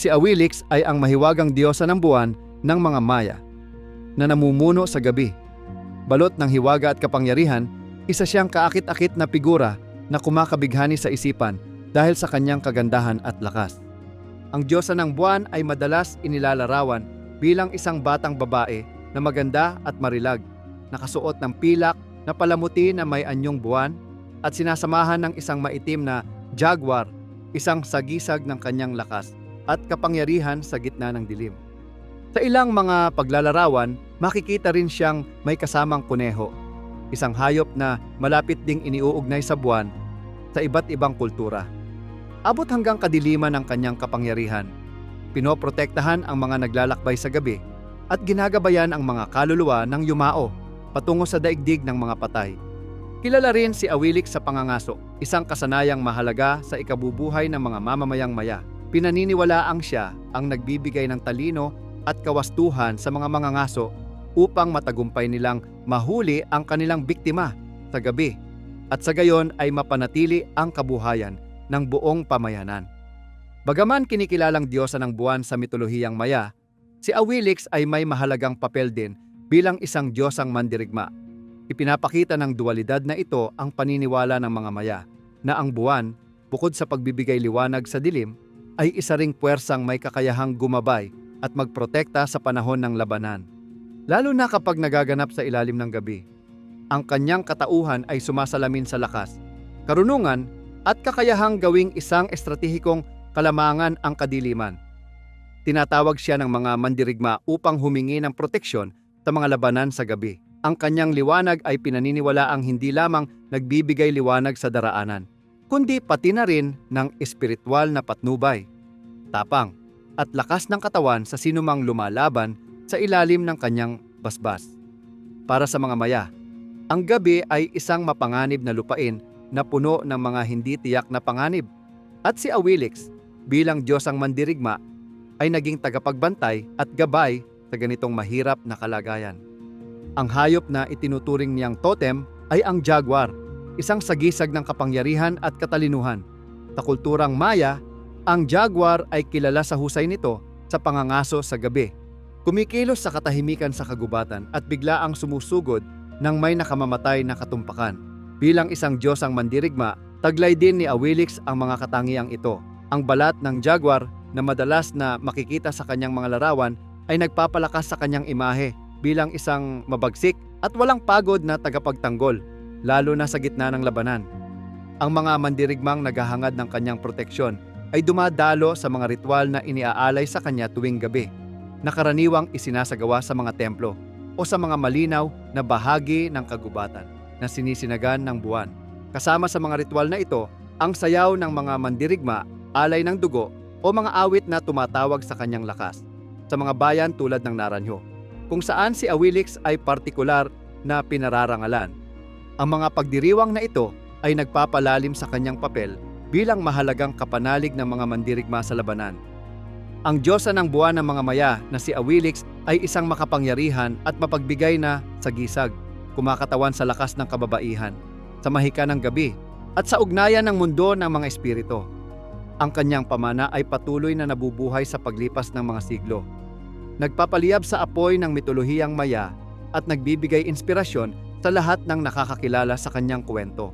Si Awilix ay ang mahiwagang diyosa ng buwan ng mga Maya na namumuno sa gabi. Balot ng hiwaga at kapangyarihan, isa siyang kaakit-akit na figura na kumakabighani sa isipan dahil sa kanyang kagandahan at lakas. Ang diyosa ng buwan ay madalas inilalarawan bilang isang batang babae na maganda at marilag, nakasuot ng pilak na palamuti na may anyong buwan at sinasamahan ng isang maitim na jaguar, isang sagisag ng kanyang lakas at kapangyarihan sa gitna ng dilim. Sa ilang mga paglalarawan, makikita rin siyang may kasamang kuneho, isang hayop na malapit ding iniuugnay sa buwan sa iba't ibang kultura. Abot hanggang kadiliman ng kanyang kapangyarihan. Pinoprotektahan ang mga naglalakbay sa gabi at ginagabayan ang mga kaluluwa ng yumao patungo sa daigdig ng mga patay. Kilala rin si Awilix sa pangangaso, isang kasanayang mahalaga sa ikabubuhay ng mga mamamayang maya. Pinaniniwalaang siya ang nagbibigay ng talino at kawastuhan sa mga mangangaso upang matagumpay nilang mahuli ang kanilang biktima sa gabi at sa gayon ay mapanatili ang kabuhayan ng buong pamayanan. Bagaman kinikilalang diyosa ng buwan sa mitolohiyang maya, si Awilix ay may mahalagang papel din bilang isang diyosang mandirigma. Ipinapakita ng dualidad na ito ang paniniwala ng mga maya na ang buwan, bukod sa pagbibigay liwanag sa dilim, ay isa ring puwersang may kakayahang gumabay at magprotekta sa panahon ng labanan. Lalo na kapag nagaganap sa ilalim ng gabi. Ang kanyang katauhan ay sumasalamin sa lakas, karunungan at kakayahang gawing isang estratehikong kalamangan ang kadiliman. Tinatawag siya ng mga mandirigma upang humingi ng proteksyon sa mga labanan sa gabi. Ang kanyang liwanag ay pinaniniwalaang hindi lamang nagbibigay liwanag sa daraanan, kundi pati na rin ng espiritual na patnubay, tapang, at lakas ng katawan sa sinumang lumalaban sa ilalim ng kanyang basbas. Para sa mga maya, ang gabi ay isang mapanganib na lupain na puno ng mga hindi tiyak na panganib. At si Awilix, bilang Diyos ang mandirigma, ay naging tagapagbantay at gabay sa ganitong mahirap na kalagayan. Ang hayop na itinuturing niyang totem ay ang jaguar, isang sagisag ng kapangyarihan at katalinuhan. Sa kulturang Maya, ang jaguar ay kilala sa husay nito sa pangangaso sa gabi. Kumikilos sa katahimikan sa kagubatan at bigla ang sumusugod ng may nakamamatay na katumpakan. Bilang isang Diyos ang mandirigma, taglay din ni Awilix ang mga katangiang ito. Ang balat ng jaguar na madalas na makikita sa kanyang mga larawan ay nagpapalakas sa kanyang imahe bilang isang mabagsik at walang pagod na tagapagtanggol, lalo na sa gitna ng labanan. Ang mga mandirigmang naghahangad ng kanyang proteksyon ay dumadalo sa mga ritual na iniaalay sa kanya tuwing gabi, na karaniwang isinasagawa sa mga templo o sa mga malinaw na bahagi ng kagubatan na sinisinagan ng buwan. Kasama sa mga ritual na ito, ang sayaw ng mga mandirigma, alay ng dugo o mga awit na tumatawag sa kanyang lakas sa mga bayan tulad ng Naranjo, kung saan si Awilix ay partikular na pinararangalan. Ang mga pagdiriwang na ito ay nagpapalalim sa kanyang papel bilang mahalagang kapanalig ng mga mandirigma sa labanan. Ang Diyosa ng buwan ng mga maya na si Awilix ay isang makapangyarihan at mapagbigay na sagisag, kumakatawan sa lakas ng kababaihan, sa mahika ng gabi, at sa ugnayan ng mundo ng mga espiritu. Ang kanyang pamana ay patuloy na nabubuhay sa paglipas ng mga siglo. Nagpapaliyab sa apoy ng mitolohiyang maya at nagbibigay inspirasyon sa lahat ng nakakakilala sa kanyang kwento.